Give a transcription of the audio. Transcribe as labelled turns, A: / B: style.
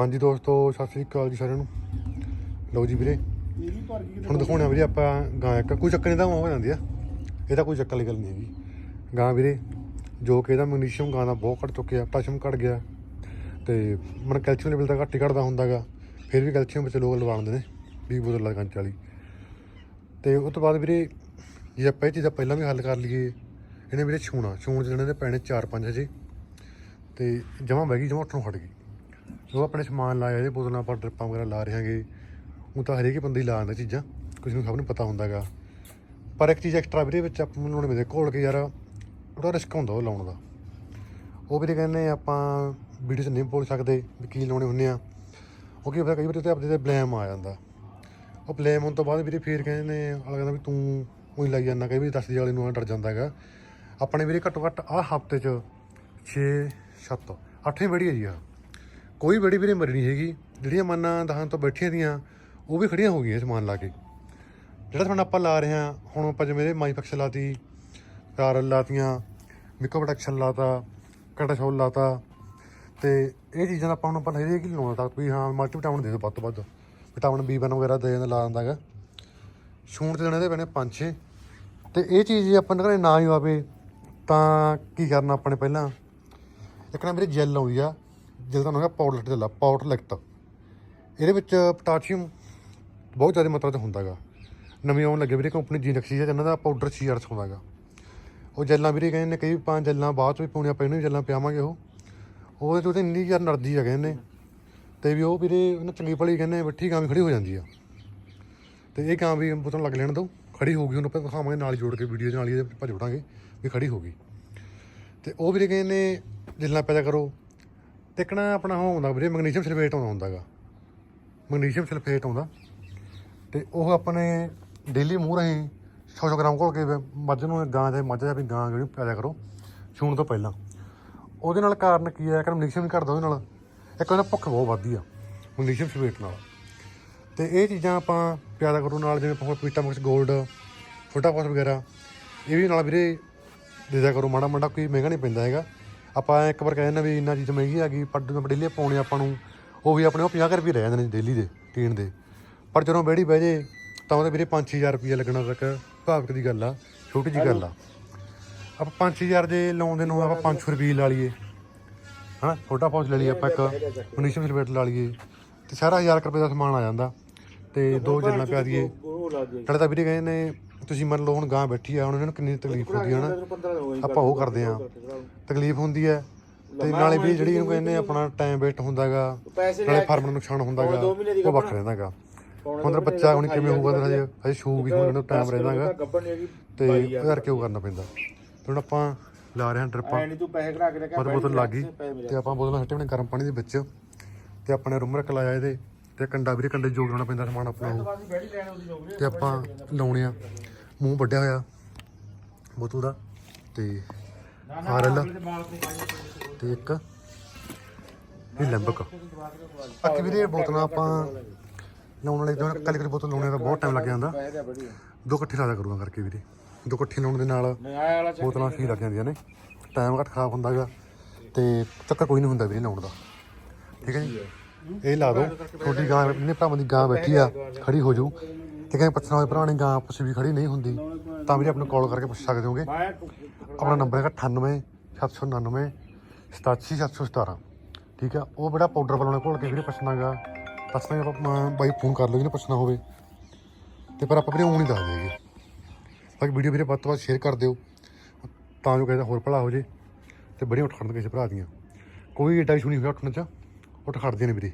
A: ਹਾਂਜੀ ਦੋਸਤੋ, ਸਤਿ ਸ੍ਰੀ ਅਕਾਲ ਜੀ ਸਾਰਿਆਂ ਨੂੰ। ਲਓ ਜੀ ਵੀਰੇ
B: ਇਹਦੀ ਭਰ ਗਈ
A: ਹੁਣ ਦਿਖਾਉਣਾ ਵੀਰੇ ਆਪਾਂ ਗਾਂ ਇੱਕ। ਕੋਈ ਚੱਕਰ ਨਹੀਂ ਤਾਂ ਹੋ ਜਾਂਦੀ ਆ। ਇਹ ਤਾਂ ਕੋਈ ਚੱਕਰ ਵਾਲੀ ਗੱਲ ਨਹੀਂ ਹੈਗੀ। ਗਾਂ ਵੀਰੇ, ਜੋ ਕਿ ਇਹਦਾ ਮੈਗਨੀਸ਼ੀਅਮ ਗਾਂ ਦਾ ਬਹੁਤ ਘਟ ਚੁੱਕਿਆ, ਪੋਟਾਸ਼ੀਅਮ ਘਟ ਗਿਆ। ਤੇ ਮਨ ਕੈਲਸ਼ੀਅਮ ਲੈਵਲ ਤਾਂ ਘੱਟ ਹੀ ਘਟਦਾ ਹੁੰਦਾਗਾ। ਫਿਰ ਵੀ ਕੈਲਸ਼ੀਅਮ ਵਿੱਚ ਲੋਕ ਲਵਾਉਂਦੇ ਨੇ 20 ਬੋਤਲ ਲਗਾਂ ਚਾਲੀ ਤੇ ਉਸ ਤੋਂ ਬਾਅਦ ਵੀਰੇ, ਜੇ ਆਪਾਂ ਇਹ ਚੀਜ਼ਾਂ ਪਹਿਲਾਂ ਵੀ ਹੱਲ ਕਰ ਲਈਏ, ਇਹਨੇ ਵੀਰੇ ਛੂਣਾ। ਛੂਣ ਜਿਹੜੇ ਦੇ ਪੈਣੇ 4-5 ਹਜੇ। ਤੇ ਜਮਾਂ ਬਹਿ ਗਈ, ਜਮਾਂ ਉੱਠਣੋਂ ਹਟ ਗਈ। ਉਹ ਆਪਣੇ ਸਮਾਨ ਲਾਇਆ ਇਹਦੇ ਬੋਤਲਾਂ ਆਪਾਂ ਡਰਿੱਪਾਂ ਵਗੈਰਾ ਲਾ ਰਹੇ ਹਾਂਗੇ, ਉਹ ਤਾਂ ਹਰੇਕ ਬੰਦੇ ਹੀ ਲਾ ਆਂਦਾ ਚੀਜ਼ਾਂ, ਕੁਝ ਨੂੰ ਸਭ ਨੂੰ ਪਤਾ ਹੁੰਦਾਗਾ ਪਰ ਇੱਕ ਚੀਜ਼ ਐਕਸਟਰਾ ਵੀਰੇ ਵਿੱਚ ਆਪਾਂ ਨੂੰ ਲਾਉਣੇ ਘੋਲ ਕੇ ਯਾਰ ਉਹਦਾ ਰਿਸਕ ਹੁੰਦਾ ਉਹ ਲਾਉਣ ਦਾ। ਉਹ ਵੀਰੇ ਕਹਿੰਦੇ ਆਪਾਂ ਵੀਡੀਓ 'ਚ ਨਹੀਂ ਬੋਲ ਸਕਦੇ ਵੀ ਕੀ ਲਾਉਣੇ ਹੁੰਦੇ ਆ। ਉਹ ਕੀ ਪਤਾ ਕਈ ਵਾਰ ਤੇ ਆਪਣੇ ਤੇ ਬਲੇਮ ਆ ਜਾਂਦਾ। ਉਹ ਬਲੇਮ ਹੋਣ ਤੋਂ ਬਾਅਦ ਵੀਰੇ ਫੇਰ ਕਹਿੰਦੇ ਨੇ ਅਗਲਾ ਕਹਿੰਦਾ ਵੀ ਤੂੰ ਉਹੀ ਲਾਈ ਜਾਂਦਾ, ਕਈ ਵਾਰੀ ਦੱਸਦੀ ਵਾਲੇ ਨੂੰ ਐਂ ਡਰ ਜਾਂਦਾ ਹੈਗਾ। ਆਪਣੇ ਵੀਰੇ ਘੱਟੋ ਘੱਟ ਆਹ ਹਫ਼ਤੇ 'ਚ 6 7 ਅੱਠਵੀਂ ਬੜੀ ਹੈ ਜੀ ਆ। ਕੋਈ ਬੜੀ ਵੀਰੇ ਮਰੀ ਨਹੀਂ ਹੈਗੀ, ਜਿਹੜੀਆਂ ਮੰਨਾਂ ਦਹਾਂ ਤੋਂ ਬੈਠੀਆਂ ਦੀਆਂ, ਉਹ ਵੀ ਖੜੀਆਂ ਹੋ ਗਈਆਂ ਸਮਾਨ ਲਾ ਕੇ। ਜਿਹੜਾ ਤੁਹਾਨੂੰ ਆਪਾਂ ਲਾ ਰਹੇ ਹਾਂ, ਹੁਣ ਆਪਾਂ ਜਿਵੇਂ ਇਹਦੇ ਮਾਈ ਫੈਕਸ਼ਨ ਲਾਤੀ ਕਾਰਲ ਲਾਤੀਆਂ ਮਿਕੋ ਪ੍ਰੋਡਕਸ਼ਨ ਲਾਤਾ, ਕਟਾ ਸ਼ੋਲ ਲਾਤਾ, ਤੇ ਇਹ ਚੀਜ਼ਾਂ ਦਾ ਆਪਾਂ ਹੁਣ ਆਪਾਂ ਹਰੇਕ ਹੀ ਲਾਉਣਾ ਤਾਂ ਵੀ ਹਾਂ ਮਲਟੀ ਵਿਟਾਮਿਨ ਦੇ ਦਿਓ ਵੱਧ ਤੋਂ ਵੱਧ। ਵਿਟਾਮਿਨ B1 ਵਗੈਰਾ ਦੇ ਜਾਂਦਾ ਲਾ ਦਿੰਦਾ ਹੈਗਾ। ਛੂਣ ਤੇ ਦੇਣੇ ਦੇ ਪੈਣੇ ਪੰਜ ਛੇ। ਤੇ ਇਹ ਚੀਜ਼ ਜੇ ਆਪਾਂ ਨੇ ਨਾ ਹੀ ਆਵੇ, ਤਾਂ ਕੀ ਕਰਨਾ ਆਪਾਂ ਨੇ ਪਹਿਲਾਂ? ਇੱਕ ਨਾ ਮੇਰੇ ਜੈਲ ਆਉਂਦੀ ਆ। ਜਿਹਦਾ ਤੁਹਾਨੂੰ ਹੈਗਾ ਪਾਊਡਰ ਜੈਲ ਪਾਊਡਰ ਲਿਕਟ। ਇਹਦੇ ਵਿੱਚ ਪੋਟਾਸ਼ੀਅਮ ਬਹੁਤ ਜ਼ਿਆਦਾ ਮਾਤਰਾ 'ਚ ਹੁੰਦਾਗਾ ਨਵੀਂ ਆਉਣ ਲੱਗੇ ਵੀਰੇ ਕੰਪਨੀ ਜੀ ਨਕਸ਼ੀ ਹੈ ਇਹਨਾਂ ਦਾ ਪਾਊਡਰ ਸੀਆਰਸ ਹੁੰਦਾਗਾ ਉਹ ਜੈਲਾਂ ਵੀਰੇ ਕਹਿੰਦੇ ਨੇ ਕਈ ਪੰਜ ਜੈਲਾਂ ਬਾਅਦ 'ਚ ਵੀ ਪਾਉਣੀਆਂ ਪੈਣੀਆਂ ਵੀ ਜੈਲਾਂ ਪਿਆਵਾਂਗੇ ਉਹ। ਉਹਦੇ 'ਚ ਉਹਦੇ ਇੰਨੀ ਯਾਰ ਨਰਜੀ ਆ ਕਹਿੰਦੇ ਨੇ। ਤੇ ਵੀ ਉਹ ਵੀਰੇ ਉਹਨਾਂ ਚੰਗੀ ਭਲੀ ਕਹਿੰਦੇ ਬੱਠੀ ਗਾਂ ਵੀ ਖੜੀ ਹੋ ਜਾਂਦੀ ਆ। ਤੇ ਇਹ ਗਾਂ ਵੀ ਬੁੱਤਨ ਲੱਗ ਲੈਣ ਦੋ, ਖੜੀ ਹੋ ਗਈ, ਉਹਨੂੰ ਆਪਾਂ ਦਿਖਾਵਾਂਗੇ ਨਾਲ ਹੀ ਜੋੜ ਕੇ, ਵੀਡੀਓ ਦੇ ਨਾਲ ਹੀ ਇਹਦੇ ਭੱਜ ਉਠਾਂਗੇ ਵੀ ਖੜੀ ਹੋ ਗਈ। ਤੇ ਉਹ ਵੀਰੇ ਕਹਿੰਦੇ ਨੇ ਜਿੰਨਾ ਪੈਦਾ ਕਰੋ। ਤੇ ਇੱਕ ਆਪਣਾ ਉਹ ਆਉਂਦਾ ਵੀਰੇ, ਮੈਗਨੀਸ਼ੀਅਮ ਸਲਫੇਟ ਆਉਂਦਾ ਹੁੰਦਾਗਾ। ਮੈਗਨੀਸ਼ੀਅਮ ਸਲਫੇਟ ਆਉਂਦਾ। ਤੇ ਉਹ ਆਪਣੇ ਡੇਲੀ ਮੂੰਹ ਰਾਹੀਂ 600 ਗ੍ਰਾਮ ਘੋਲ ਕੇ ਮੱਝ ਨੂੰ ਗਾਂ ਦੇ ਮੱਝ ਦਾ ਵੀ ਗਾਂ ਜਿਹੜੀ ਪੈਦਾ ਕਰੋ, ਛੂਣ ਤੋਂ ਪਹਿਲਾਂ। ਉਹਦੇ ਨਾਲ ਕਾਰਨ ਕੀ ਹੈ? ਕਿ ਮੈਗਨੀਸ਼ੀਅਮ ਵੀ ਘਟਦਾ ਉਹਦੇ ਨਾਲ। ਇੱਕ ਉਹਦਾ ਭੁੱਖ ਬਹੁਤ ਵੱਧਦੀ ਆ, ਮੈਗਨੀਸ਼ੀਅਮ ਸਲਫੇਟ ਨਾਲ। ਤੇ ਇਹ ਚੀਜ਼ਾਂ ਆਪਾਂ ਪਿਆਦਾ ਕਰੋ ਨਾਲ, ਜਿਵੇਂ ਆਪਾਂ ਪੀਟਾ ਪੀਟਾਮੈਕਸ 골ਡ ਫੋਟਾਫਾਸ ਵਗੈਰਾ, ਇਹ ਵੀ ਨਾਲ ਵੀਰੇ ਦੇ ਕਰੋ। ਮਾੜਾ ਮਾੜਾ ਕੋਈ ਮਹਿੰਗਾ ਨਹੀਂ ਪੈਂਦਾ ਹੈਗਾ। ਆਪਾਂ ਇੱਕ ਵਾਰ ਕਹਿੰਦੇ ਨਾ ਵੀ ਇੰਨਾ ਚੀਜ਼ ਮਹਿੰਗੀ ਆ ਗਈ ਪਰ ਜਦੋਂ ਡੇਲੀ ਪਾਉਣੇ ਆਪਾਂ ਨੂੰ, ਉਹ ਵੀ ਆਪਣੇ ਉਹ 50 ਰੁਪਏ ਰਹਿ ਜਾਂਦੇ ਨੇ ਡੇਲੀ ਦੇ ਟੀਨ ਦੇ। ਪਰ ਜਦੋਂ ਬੈੜੀ ਬਹਿ ਜੇ, ਤਾਂ ਉਹਦੇ ਵੀਰੇ 5-6000 ਰੁਪਏ ਲੱਗਣਾ ਤੱਕ ਭਾਵਕ ਦੀ ਗੱਲ ਆ, ਛੋਟੀ ਜੀ ਗੱਲ ਆ। ਆਪਾਂ 5-6000 ਦੇ ਲਾਉਂਦੇ ਨੂੰ ਆਪਾਂ 500 ਰੁਪਏ ਲਾ ਲਈਏ। ਹਾਂ ਛੋਟਾ ਪੌਚ ਲੈ ਲਈਏ ਆਪਾਂ ਇੱਕ ਮਨੀਸ਼ਮ ਸਿਲਵੇਟ ਲਾ ਲਈਏ, ਤੇ ਸਾਰਾ 1000 ਰੁਪਏ ਦਾ ਸਮਾਨ ਆ ਜਾਂਦਾ। ਤੇ ਦੋ ਜੱਲਾਂ ਪਿਆ ਦਈਏ।
B: ਉਹ
A: ਨਾਲੇ ਤਾਂ ਵੀਰੇ ਕਹਿੰਦੇ ਨੇ ਤੁਸੀਂ ਮੰਨ ਲਓ ਹੁਣ ਗਾਂ ਬੈਠੀ ਆ ਹੁਣ ਇਹਨਾਂ ਨੂੰ ਕਿੰਨੀ ਤਕਲੀਫ ਹੁੰਦੀ ਹੈ ਨਾ
B: 15 ਹੋ ਗਈ
A: ਆਪਾਂ ਉਹ ਕਰਦੇ ਆ ਤਕਲੀਫ ਹੁੰਦੀ ਹੈ ਤੇ ਨਾਲੇ ਵੀ ਜਿਹੜੀ ਇਹਨੂੰ ਕਹਿੰਦੇ ਆਪਣਾ ਟਾਈਮ ਵੇਟ ਹੁੰਦਾਗਾ ਨਾਲੇ ਫਾਰਮ ਨੂੰ ਨੁਕਸਾਨ ਹੁੰਦਾਗਾ
B: ਦੋ ਦੀ
A: ਉਹ ਵੱਖ ਰਹਿੰਦਾਗਾ ਹੁਣ ਤਾਂ ਬੱਚਾ ਹੁਣ ਕਿਵੇਂ ਹੋਊਗਾ ਤਾਂ ਹਜੇ ਹਜੇ ਸ਼ੂ ਵੀ ਹੁਣ ਟਾਈਮ ਰਹਿੰਦਾਗਾ ਤੇ ਉਹਦੇ ਕਰਕੇ ਉਹ ਕਰਨਾ ਪੈਂਦਾ? ਹੁਣ ਆਪਾਂ ਲਾ ਰਹੇ ਹਾਂ ਡਰਿੱਪਾਂ
B: ਤੂੰ ਪੈਸੇ ਕਢਾ ਕੇ ਰੱਖਿਆ
A: ਬੋਤਲ ਬੋਤਲ ਲੱਗ ਗਈ। ਤੇ ਆਪਾਂ ਬੋਤਲਾਂ ਹੱਟੇ ਬਣੇ ਗਰਮ ਪਾਣੀ ਦੇ ਵਿੱਚ। ਤੇ ਆਪਣੇ ਰੂਮ ਰੱਖ ਲਾਇਆ ਇਹਦੇ। ਤੇ ਕੰਡਾ ਵੀਰੇ ਕੰਡੇ ਜੋੜ ਲਾਉਣਾ ਪੈਂਦਾ ਸਮਾਨ ਆਪਣਾ ਉਹ।
B: ਲੈਣ
A: ਤੇ ਆਪਾਂ ਲਾਉਣੇ ਆ। ਮੂੰਹ ਵੱਡਿਆ ਹੋਇਆ ਬੋਤਲ ਦਾ ਤੇ ਹਾਰਲ ਤੇ ਇੱਕ ਇਹ ਲੰਬਕ। ਬਾਕੀ ਵੀਰੇ ਇਹ ਬੋਤਲਾਂ ਆਪਾਂ ਲਾਉਣ ਵਾਲੇ ਜਦੋਂ ਕੱਲ ਕੱਲ ਬੋਤਲ ਲਾਉਣੇ ਦਾ ਬਹੁਤ ਟਾਈਮ ਲੱਗ ਜਾਂਦਾ।
B: ਦਾ
A: ਦੋ ਇਕੱਠੇ ਲਾ ਦਿਆ ਕਰੂਗਾ ਕਰਕੇ ਵੀਰੇ। ਦੋ ਇਕੱਠੇ ਲਾਉਣ ਦੇ ਨਾਲ ਬੋਤਲਾਂ ਸਹੀ ਲੱਗ ਜਾਂਦੀਆਂ ਨੇ। ਟਾਈਮ ਘੱਟ ਖਰਾਬ ਹੁੰਦਾਗਾ ਤੇ ਚੱਕਰ ਕੋਈ ਨਹੀਂ ਹੁੰਦਾ ਵੀਰੇ ਲਾਉਣ ਦਾ। ਠੀਕ ਹੈ ਜੀ? ਇਹ ਲਾ ਦਿਓ। ਤੁਹਾਡੀ ਗਾਂ ਇਹਨੇ ਭਰਾਵਾਂ ਦੀ ਗਾਂ ਬੈਠੀ ਆ ਖੜੀ ਹੋ ਜਾਊ। ਤੇ ਕਹਿੰਦੇ ਪੁੱਛਣਾ ਹੋਵੇ ਭਰਾ ਨੇ ਗਾਂ ਆਪਸ ਵੀ ਖੜੀ ਨਹੀਂ ਹੁੰਦੀ। ਤਾਂ ਵੀਰੇ ਆਪਣੇ ਕਾਲ ਕਰਕੇ ਪੁੱਛ ਸਕਦੇ ਹੋਗੇ। ਆਪਣਾ ਨੰਬਰ ਹੈਗਾ 98 799 87 717 ਠੀਕ ਆ? ਉਹ ਬੜਾ ਪਾਊਡਰ ਬਣਾਉਣਾ ਘੋਲ ਕੇ ਵੀਰੇ ਪੁੱਛਣਾਗਾ। ਦੱਸਣਾ ਆਪਾਂ ਬਾਈ ਫੋਨ ਕਰ ਲਓ ਜਿਹਨੇ ਪੁੱਛਣਾ ਹੋਵੇ। ਤੇ ਪਰ ਆਪਾਂ ਵੀਰੇ ਉਹ ਨਹੀਂ ਦੱਸ ਦੇਗੇ। ਬਾਕੀ ਵੀਡੀਓ ਵੀਰੇ ਵੱਧ ਤੋਂ ਵੱਧ ਸ਼ੇਅਰ ਕਰ ਦਿਓ। ਤਾਂ ਜੋ ਕਿਸੇ ਹੋਰ ਭਲਾ ਹੋ ਜੇ। ਤੇ ਬੜੀਆਂ ਉੱਠ ਖੜਨ ਕਿਸੇ ਭਰਾ ਦੀਆਂ। ਕੋਈ ਏਡਾ ਇਸ਼ੂ ਨਹੀਂ ਹੋਇਆ ਉੱਠਣ ਚ। ਉੱਠ ਖੜਦੇ ਨੇ ਵੀਰੇ।